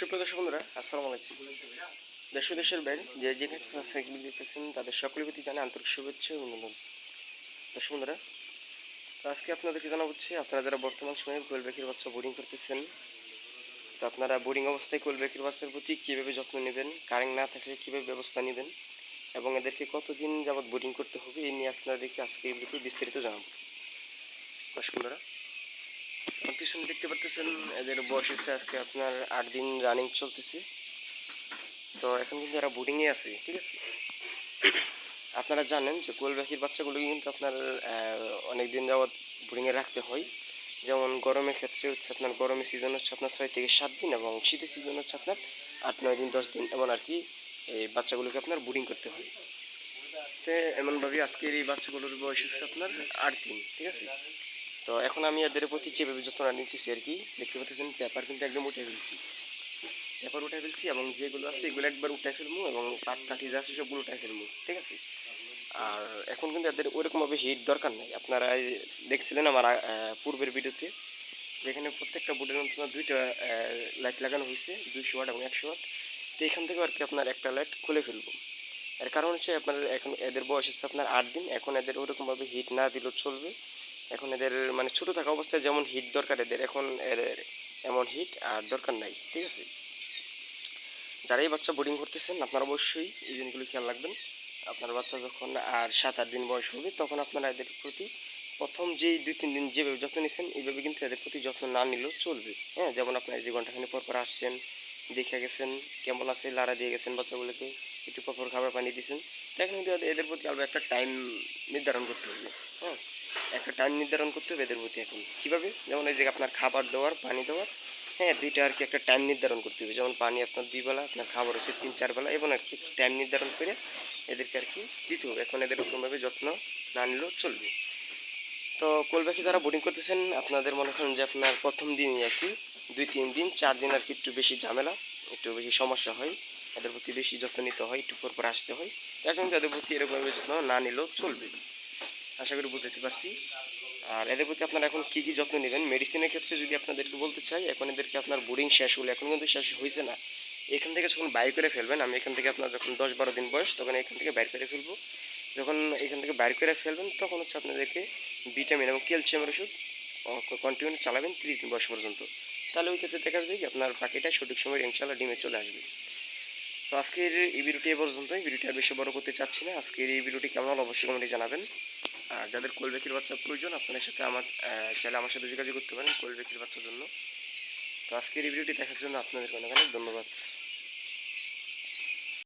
সুপ্রিয় দর্শক বন্ধুরা, আসসালামু আলাইকুম। দেশ দেশের বাইরে যে যেখানে সাইকেল দেখতেছেন, তাদের সকলের প্রতি জানে আন্তরিক শুভেচ্ছা অভিনন্দন। দর্শক বন্ধুরা, তো আজকে আপনাদেরকে জানা হচ্ছে, আপনারা যারা বর্তমান সময়ে কোয়েল পাখির বাচ্চা বোর্ডিং করতেছেন, তো আপনারা বোর্ডিং অবস্থায় কোয়েল পাখির বাচ্চার প্রতি কীভাবে যত্ন নেবেন, কারেন্ট না থাকলে কীভাবে ব্যবস্থা নেবেন, এবং এদেরকে কতদিন যাবত বোর্ডিং করতে হবে, এই নিয়ে আপনাদেরকে আজকে এই বিস্তারিত জানাব। দর্শক বন্ধুরা পিছনে দেখতে পারতেছেন, এদের বয়স হচ্ছে আজকে আপনার আট দিন রানিং চলতেছে। তো এখন কিন্তু এরা বোর্ডিংয়ে আছে, ঠিক আছে? আপনারা জানেন যে কোয়েল পাখির বাচ্চাগুলোকে কিন্তু আপনার অনেক দিন যাবৎ বোর্ডিংয়ে রাখতে হয়। যেমন গরমের ক্ষেত্রে হচ্ছে আপনার, গরমের সিজন হচ্ছে আপনার ছয় থেকে সাত দিন এবং শীতের সিজন হচ্ছে আপনার আট, নয় দিন, দশ দিন এমন আর কি এই বাচ্চাগুলোকে আপনার বোর্ডিং করতে হয়। তো এমনভাবে আজকের এই বাচ্চাগুলোর বয়স হচ্ছে আপনার আট দিন, ঠিক আছে? তো এখন আমি এদের প্রতি যেভাবে যত্ন নিতেছি আর কি, দেখতে পাচ্ছেন পেপার কিন্তু একদম উঠে ফেলছি। পেপার উঠে ফেলছি এবং যেগুলো আছে এগুলো একবার উঠে ফেলব এবং পাট কাঠি যা আছে সবগুলো উঠে ফেলব, ঠিক আছে? আর এখন কিন্তু এদের ওরকমভাবে হিট দরকার নেই। আপনারা দেখছিলেন আমার পূর্বের ভিডিওতে, যেখানে প্রত্যেকটা বোর্ডের মধ্যে দুইটা লাইট লাগানো হয়েছে, দুইশো ওয়াট এবং একশো ওয়াট। তো এখান থেকে আর কি আপনার একটা লাইট খুলে ফেলব। এর কারণ হচ্ছে আপনার এখন এদের বয়স হচ্ছে আপনার আট দিন, এখন এদের ওরকমভাবে হিট না দিলেও চলবে। এখন এদের মানে ছোটো থাকা অবস্থায় যেমন হিট দরকার এদের, এখন এদের এমন হিট আর দরকার নাই, ঠিক আছে? যারাই বাচ্চা বোর্ডিং করতেছেন, আপনারা অবশ্যই এই জিনিসগুলো খেয়াল রাখবেন। আপনার বাচ্চা যখন আর সাত আট দিন বয়স হবে, তখন আপনারা এদের প্রতি প্রথম যেই দুই তিন দিন যেভাবে যত্ন নিচ্ছেন এইভাবে কিন্তু এদের প্রতি যত্ন না নিলেও চলবে। হ্যাঁ যেমন আপনার যে ঘন্টাখানি পর পর আসছেন, দেখে গেছেন, কেমন আছে, লাড়া দিয়ে গেছেন বাচ্চাগুলোকে, একটু পর পর খাবার পানি দিয়েছেন, তো এখন কিন্তু এদের- প্রতি আলাদা একটা টাইম নির্ধারণ করতে হবে। হ্যাঁ একটা টাইম নির্ধারণ করতে হবে এদের প্রতি এখন। কীভাবে? যেমন এই যে আপনার খাবার দেওয়ার, পানি দেওয়ার হ্যাঁ দুইটা আর কি একটা টাইম নির্ধারণ করতে হবে। যেমন পানি আপনার দুই বেলা, আপনার খাবার হচ্ছে তিন, চার বেলা, এবং আর কি টাইম নির্ধারণ করে এদেরকে আর কি দিতে হবে। এখন এদের ওরকমভাবে যত্ন না নিলেও চলবে। তো কোল পাখি যারা বোর্ডিং করতেছেন, আপনাদের মনে করেন যে আপনার প্রথম দিনই আর কি দুই, তিন দিন, চার দিন আর কি একটু বেশি ঝামেলা, একটু বেশি সমস্যা হয়। এদের প্রতি বেশি যত্ন নিতে হয়, একটু পর পর আসতে হয়। এখন তাদের প্রতি এরকমভাবে যত্ন না নিলেও চলবে। আশা করি বুঝতে পারছি। আর এদের প্রতি আপনারা এখন কী কী যত্ন নেবেন? মেডিসিনের ক্ষেত্রে যদি আপনাদেরকে বলতে চাই, এখন এদেরকে আপনার বোর্ডিং শেষ হলে, এখন কিন্তু শেষ হয়েছে না। এখান থেকে যখন বাইর করে ফেলবেন, আমি এখান থেকে আপনার যখন দশ বারো দিন বয়স, তখন এখান থেকে বাইর করে ফেলব। যখন এখান থেকে বাইর করে ফেলবেন, তখন হচ্ছে আপনাদেরকে ভিটামিন এবং ক্যালসিয়ামের ওষুধ কন্টিনিউ চালাবেন তিরিশ দিন বয়স পর্যন্ত। তাহলে ওই ক্ষেত্রে দেখা যাবে আপনার পাখিটা সঠিক সময় ইনশাল্লাহ ডিমে চলে আসবে। তো আজকের এই ভিডিওটি এ পর্যন্ত পর্যন্তই ভিডিওটি আর বেশি বড় করতে চাচ্ছি না। আজকের এই ভিডিওটি কেমন অবশ্যই কমেন্টে জানাবেন। যাদের কোল বেকির বাচ্চা প্রয়োজন, আপনাদের সাথে আমার চাইলে আমার সাথে যোগাযোগ করতে পারেন কোল বেকির বাচ্চার জন্য। তো আজকের এই ভিডিওটি দেখার জন্য আপনাদের অনেক অনেক ধন্যবাদ।